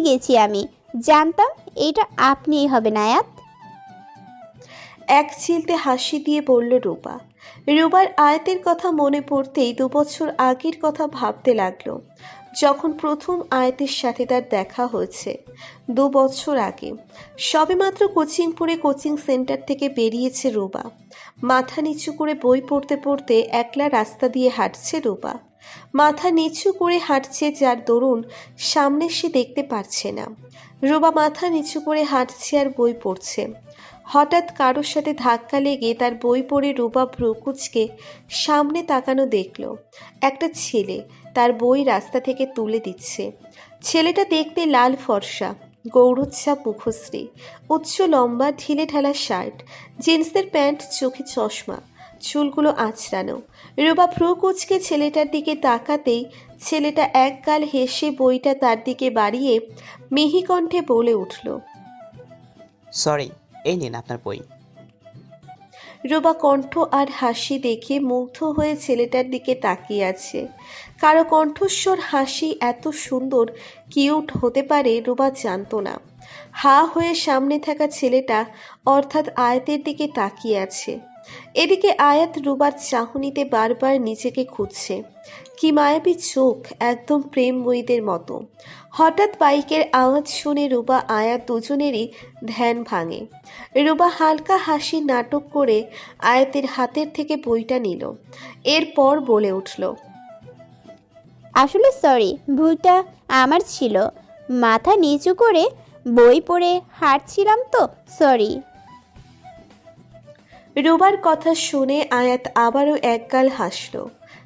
গেছি আমি। জানতাম এটা আপনিই হবেন আয়াত এক চিলতে হাসি দিয়ে বলল রূপা। রূপার আয়াতের কথা মনে পড়তেই দুবছর আগের কথা ভাবতে লাগল। যখন প্রথম আয়াতের সাথে তার দেখা হয়েছে, দু বছর আগে। সবেমাত্র কোচিং পড়ে কোচিং সেন্টার থেকে বেরিয়েছে রূপা। মাথা নিচু করে বই পড়তে পড়তে একলা রাস্তা দিয়ে হাঁটছে রূপা। মাথা নিচু করে হাঁটছে যার দরুন সামনে সে দেখতে পারছে না। রূপা মাথা নিচু করে হাঁটছে আর বই পড়ছে। হঠাৎ কারোর সাথে ধাক্কা লেগে তার বই পড়ে রূপা ভ্রুকুচকে সামনে তাকানো দেখল। একটা ছেলে তার বই রাস্তা থেকে তুলে দিচ্ছে। ছেলেটা দেখতে লাল ফর্সা গৌরচ্ছাপ মুখশ্রী, উচ্চ লম্বা ঢিলে ঢালা শার্ট, জিন্সের প্যান্ট, চোখে চশমা চুলগুলো আঁচড়ানো। রূপা ভ্রু কুচকে ছেলেটার দিকে তাকাতেই ছেলেটা এক গাল হেসে বইটা তার দিকে বাড়িয়ে মিহিকণ্ঠে বলে উঠল সরি এই নিন আপনার বই। রূপা কণ্ঠ আর হাসি দেখে মুগ্ধ হয়ে ছেলেটার দিকে তাকিয়ে আছে। কারও কণ্ঠস্বর হাসি এত সুন্দর কিউট হতে পারে রূপা জানতো না। হা হয়ে সামনে থাকা ছেলেটা অর্থাৎ আয়তের দিকে তাকিয়ে আছে। এদিকে আয়াত রুবার চাহনিতে বারবার নিজেকে খুঁজছে। কি মায়াবী চোখ, একদম প্রেম বইদের মতো। হঠাৎ বাইকের আওয়াজ শুনে রুবা, আয়াত দুজনেরই ধ্যান ভাঙে। রুবা হালকা হাসি নাটক করে আয়াতের হাতের থেকে বইটা নিল। এরপর বলে উঠল, আসলে সরি ভুলটা আমার ছিল। মাথা নিচু করে বই পড়ে হাঁটছিলাম তো সরি রুবার কথা শুনে আয়াত আবারও একগাল হাসল।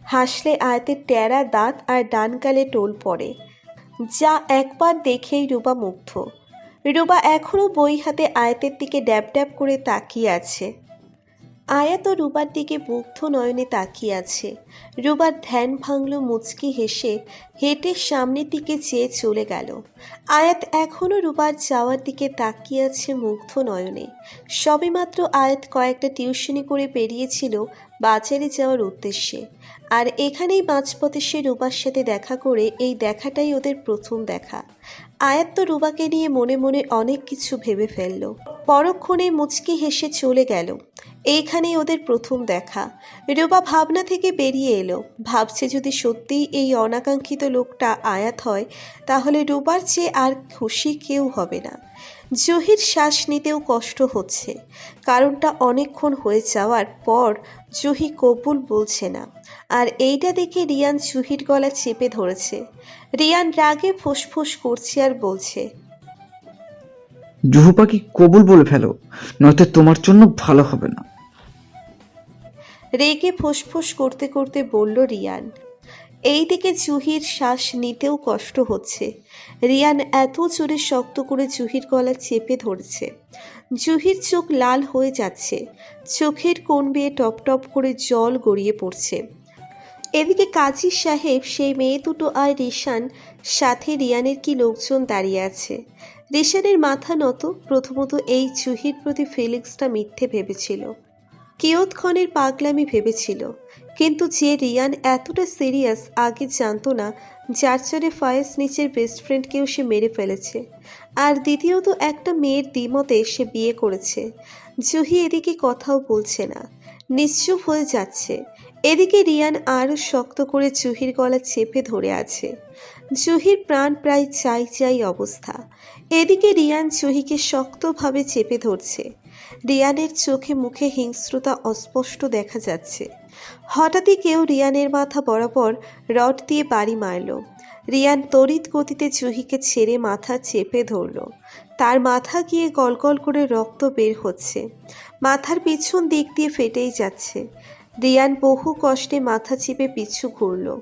হাসলে আয়াতের ট্যারা দাঁত আর ডানকালে টোল পড়ে। যা একবার দেখেই রুবা মুগ্ধ। রুবা এখনও বই হাতে আয়াতের দিকে ড্যাব ড্যাব করে তাকিয়ে আছে। আয়াত ও রুবার দিকে মুগ্ধ নয়নে তাকিয়ে আছে রুবার ধ্যান ভাঙল মুচকি হেসে হেঁটে সামনের দিকে চেয়ে চলে গেল। আয়াত এখনও রুবার যাওয়ার দিকে তাকিয়ে আছে মুগ্ধ নয়নে সবেমাত্র আয়াত কয়েকটা টিউশনি করে বেরিয়েছিল বাজারে যাওয়ার উদ্দেশ্যে। আর এখানেই মাঝপথে সে রুবার সাথে দেখা করে এই দেখাটাই ওদের প্রথম দেখা। আয়াত তো রুবাকে নিয়ে মনে মনে অনেক কিছু ভেবে ফেলল। পরক্ষণে মুচকি হেসে চলে গেল। এইখানেই ওদের প্রথম দেখা। রুবা ভাবনা থেকে বেরিয়ে এলো। ভাবছে যদি সত্যিই এই অনাকাঙ্ক্ষিত লোকটা আয়াত হয়, তাহলে রুবার চেয়ে আর খুশি কেউ হবে না। জহির শ্বাস নিতেও কষ্ট হচ্ছে। কারণটা অনেকক্ষণ হয়ে যাওয়ার পর জহি কবুল বলছে না। আর এইটা দেখে রিয়ান জুহির গলা চেপে ধরেছে। রিয়ান রাগে ফুসফুস করছে আর বলছে জুহু পাখি কবুল বলে ফেলো? নয়তো তোমার জন্য ভালো হবে না। রেগে ফুসফুস করতে করতে বলল, রিয়ান এইদিকে জুহির শ্বাস নিতেও কষ্ট হচ্ছে। রিয়ান এত জোরে শক্ত করে জুহির গলা চেপে ধরছে। জুহির চোখ লাল হয়ে যাচ্ছে। চোখের কোণ বেয়ে টপ টপ করে জল গড়িয়ে পড়ছে। এদিকে কাজী সাহেব, সেই মেয়ে দুটো আর রিশান, সাথে রিয়ানের কি লোকজন দাঁড়িয়ে আছে? রিশানের মাথা নত। প্রথমত এই জুহির প্রতি ফিলিংসটা মিথ্যে ভেবেছিল। কিয়ৎক্ষণের পাগলামি ভেবেছিল, কিন্তু যে রিয়ান এতটা সিরিয়াস আগে জানতো না, যার জন্য ফয়েজ নিচের বেস্ট ফ্রেন্ডকেও সে মেরে ফেলেছে। আর দ্বিতীয়ত একটা মেয়ের দ্বিমতে সে বিয়ে করেছে। জুহি এদিকে কথাও বলছে না, নিশ্চুপ হয়ে যাচ্ছে। এদিকে রিয়ান আরও শক্ত করে জুহির গলা চেপে ধরে আছে। জুহির প্রাণ প্রায় চাই চাই অবস্থা। এদিকে রিয়ান জুহিকে শক্তভাবে চেপে ধরছে। রিয়ানের চোখে মুখে হিংস্রতা অস্পষ্ট দেখা যাচ্ছে। হঠাৎই কেউ রিয়ানের মাথা বরাবর রড দিয়ে বাড়ি মারল। রিয়ান তড়িৎ গতিতে জুহিকে ছেড়ে মাথা চেপে ধরল। তার মাথা গিয়ে গলগল করে রক্ত বের হচ্ছে। মাথার পিছন দিক দিয়ে ফেটেই যাচ্ছে। রিয়ান বহু কষ্টে মাথা চেপে পিছু ঘুরল।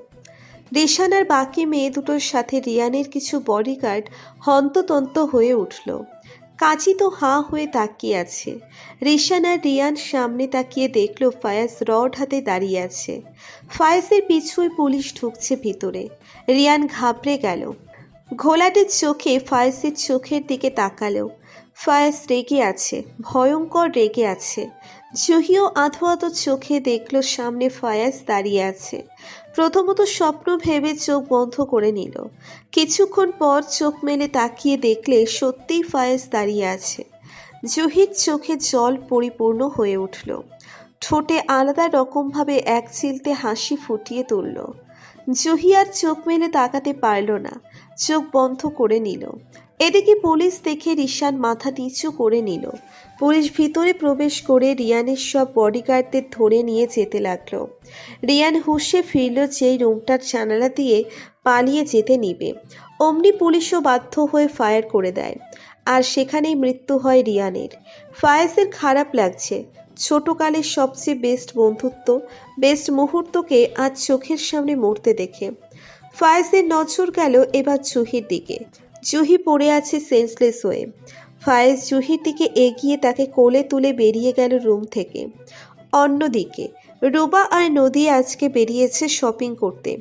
রিশান আর বাকি মেয়ে দুটোর সাথে রিয়ানের কিছু বডিগার্ড হন্ততন্ত হয়ে উঠল। কাজী তো হাঁ হয়ে তাকিয়ে আছে। রিশান আর রিয়ান সামনে তাকিয়ে দেখল ফায়াজ রড হাতে দাঁড়িয়ে আছে। ফায়াজের পিছুই পুলিশ ঢুকছে ভিতরে। রিয়ান ঘাবড়ে গেল। ঘোলাটের চোখে ফায়েজের চোখের দিকে তাকালো। ফায়াজ রেগে আছে, ভয়ঙ্কর রেগে আছে। জহিও আধো আধো চোখে দেখল সামনে ফায়াজ দাঁড়িয়ে আছে। প্রথমত স্বপ্ন ভেবে চোখ বন্ধ করে নিল। কিছুক্ষণ পর চোখ মেলে তাকিয়ে দেখলে সত্যিই ফায়েজ দাঁড়িয়ে আছে। জহির চোখে জল পরিপূর্ণ হয়ে উঠল। ঠোঁটে আলাদা রকমভাবে এক চিলতে হাসি ফুটিয়ে তুলল। জুহি আর চোখ মেলে তাকাতে পারল না। চোখ বন্ধ করে নিল। এদিকে পুলিশ দেখে রিশান মাথা নিচু করে নিল। পুলিশ ভিতরে প্রবেশ করে রিয়ানের সব বডিগার্ডদের ধরে নিয়ে যেতে লাগল। রিয়ান হুশে ফিরল যেই রুমটার জানালা দিয়ে পালিয়ে যেতে নিবে। অমনি পুলিশও বাধ্য হয়ে ফায়ার করে দেয়। আর সেখানেই মৃত্যু হয় রিয়ানের। ফায়েজের খারাপ লাগছে। ছোটকালের সবচেয়ে বেস্ট বন্ধুত্ব বেস্ট মুহূর্তকে আজ চোখের সামনে মরতে দেখে। ফায়েজের নজর গেল এবার চুহির দিকে। জুহি পড়ে আছে সেন্সলেস হয়ে। ফায়েজ জুহির দিকে এগিয়ে তাকে কোলে তুলে বেরিয়ে গেল রুম থেকে। অন্যদিকে, রুবা আর নদী আজকে বেরিয়েছে শপিং করতে।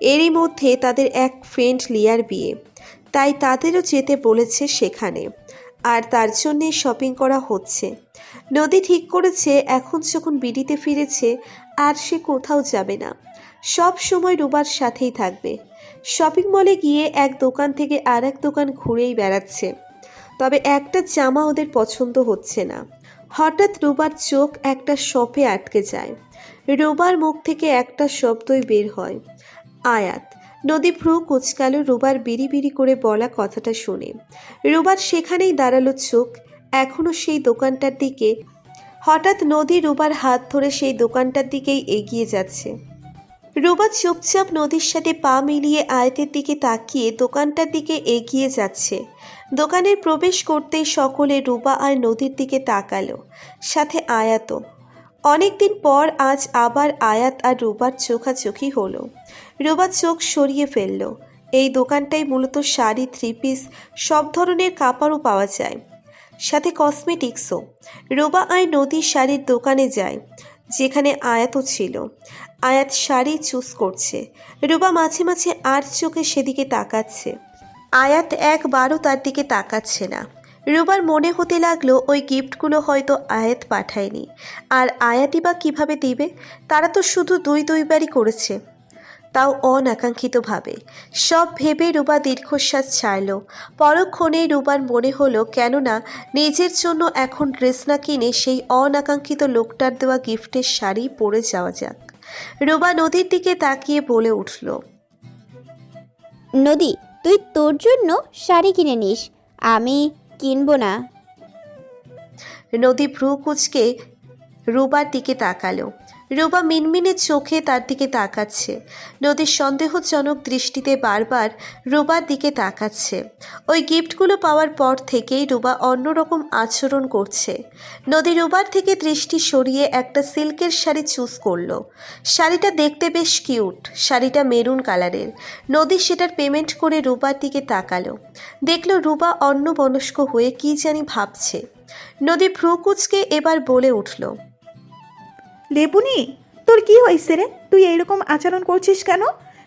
এরই মধ্যে তাদের এক ফ্রেন্ড লিয়ার বিয়ে। তাই তাদেরও যেতে বলেছে সেখানে। আর তার জন্যে শপিং করা হচ্ছে। নদী ঠিক করেছে, এখন যখন বিডিতে ফিরেছে, আর সে কোথাও যাবে না। সব সময় রুবার সাথেই থাকবে। শপিং মলে গিয়ে এক দোকান থেকে আর এক দোকান ঘুরেই বেড়াচ্ছে। তবে একটা জামা ওদের পছন্দ হচ্ছে না। হঠাৎ রুবার চোখ একটা শপে আটকে যায়। রোবার মুখ থেকে একটা শব্দই বের হয়। আয়াত, নদী ভ্রু কুচকাল রুবার বিড়ি বিড়ি করে বলা কথাটা শুনে। রোবার সেখানেই দাঁড়াল চোখ এখনও সেই দোকানটার দিকে। হঠাৎ নদী রুবার হাত ধরে সেই দোকানটার দিকেই এগিয়ে যাচ্ছে। রুবা চুপচাপ নদীর সাথে পা মিলিয়ে আয়াতের দিকে তাকিয়ে দোকানটার দিকে এগিয়ে যাচ্ছে। দোকানের প্রবেশ করতেই সকলে রুবা আর নদীর দিকে তাকালো, সাথে আয়াতও। অনেকদিন পর আজ আবার আয়াত আর রুবার চোখাচোখি হলো। রুবা চোখ সরিয়ে ফেলল। এই দোকানটাই মূলত শাড়ি, থ্রি পিস, সব ধরনের কাপড়ও পাওয়া যায়। সাথে কসমেটিক্সও। রোবা আর নদীর শাড়ির দোকানে যায়। যেখানে আয়াতও ছিল। আয়াত শাড়ি চুজ করছে। রুবা মাঝে মাঝে আর চোখে সেদিকে তাকাচ্ছে। আয়াত একবারও তার দিকে তাকাচ্ছে না। রুবার মনে হতে লাগল ওই গিফটগুলো হয়তো আয়াত পাঠায়নি। আর আয়াতই বা কীভাবে দিবে? তারা তো শুধু দুই দুইবারই করেছে। তাও অনাকাঙ্ক্ষিতভাবে সব ভেবে রুবা দীর্ঘশ্বাস ছাড়ল। পরক্ষণেই রুবার মনে হলো কেননা নিজের জন্য এখন ড্রেস না কিনে সেই অনাকাঙ্ক্ষিত লোকটার দেওয়া গিফটের শাড়ি পরে যাওয়া যাক। রুবা নদীর দিকে তাকিয়ে বলে উঠল নদী তুই তোর জন্য শাড়ি কিনে নিস। আমি কিনবো না। নদী ভ্রু কুচকে রুবার দিকে তাকালো। রুবা মিনমিনে চোখে তার দিকে তাকাচ্ছে। নদীর সন্দেহজনক দৃষ্টিতে বারবার রুবার দিকে তাকাচ্ছে। ওই গিফটগুলো পাওয়ার পর থেকেই রুবা অন্যরকম আচরণ করছে। নদী রুবার থেকে দৃষ্টি সরিয়ে একটা সিল্কের শাড়ি চুজ করল। শাড়িটা দেখতে বেশ কিউট, শাড়িটা মেরুন কালারের। নদী সেটার পেমেন্ট করে রুবার দিকে তাকালো। দেখল রুবা অন্য বনস্ক হয়ে কি জানি ভাবছে। নদী ভ্রুকুচকে এবার বলে উঠল লেবুনি তোর কি হয়েছে রে? তুই এরকম আচরণ করছিস কেন?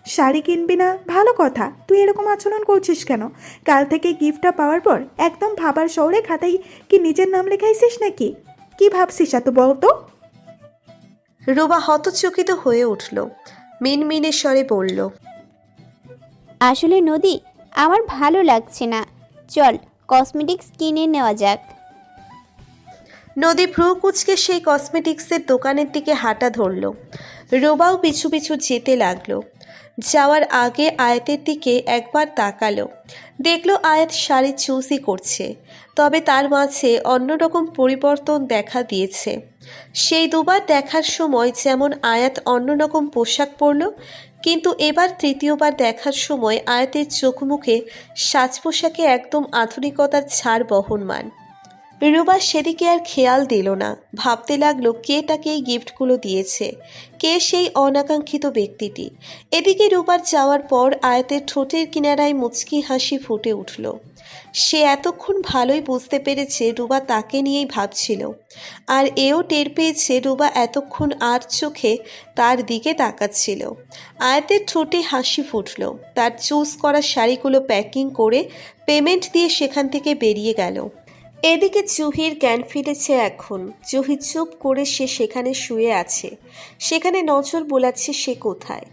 শাড়ি কিনবি না? ভালো কথা তুই এরকম আচরণ করছিস কেন? কাল থেকে গিফটটা পাওয়ার পর একদম ভাবার শহরে খাতায় কি নিজের নাম লেখাইছিস নাকি? কি ভাবছিস এত বলতো রুবা হতচকিত হয়ে উঠল। মিনমিনে স্বরে বলল আসলে নদী আমার ভালো লাগছে না। চল কসমেটিক্স কিনে নেওয়া যাক। নদী ভ্রু কুচকে সেই কসমেটিক্সের দোকানের দিকে হাঁটা ধরল। রোবাও পিছু পিছু যেতে লাগল। যাওয়ার আগে আয়াতের দিকে একবার তাকালো। দেখল আয়াত শাড়ি চুজই করছে, তবে তার মাঝে অন্যরকম পরিবর্তন দেখা দিয়েছে। সেই দুবার দেখার সময় যেমন আয়াত অন্যরকম পোশাক পরল, কিন্তু এবার তৃতীয়বার দেখার সময় আয়াতের চোখ মুখে সাজ পোশাকে একদম আধুনিকতার ছাড় বহনমান। রুবা সেদিকে আর খেয়াল দিল না। ভাবতে লাগল কে তাকে এই গিফটগুলো দিয়েছে, কে সেই অনাকাঙ্ক্ষিত ব্যক্তিটি। এদিকে রুবার যাওয়ার পর আয়াতের ঠোঁটের কিনারায় মুচকি হাসি ফুটে উঠল। সে এতক্ষণ ভালোই বুঝতে পেরেছে রুবা তাকে নিয়েই ভাবছিল। আর এও টের পেয়েছে রুবা এতক্ষণ আর চোখে তার দিকে তাকাচ্ছিল। আয়াতের ঠোঁটে হাসি ফুটল। তার চুজ করা শাড়িগুলো প্যাকিং করে পেমেন্ট দিয়ে সেখান থেকে বেরিয়ে গেল। এদিকে চুহির জ্ঞান ফিরেছে এখন। জুহি চুপ করে সে সেখানে শুয়ে আছে। সেখানে নজর বোলাচ্ছে সে কোথায়।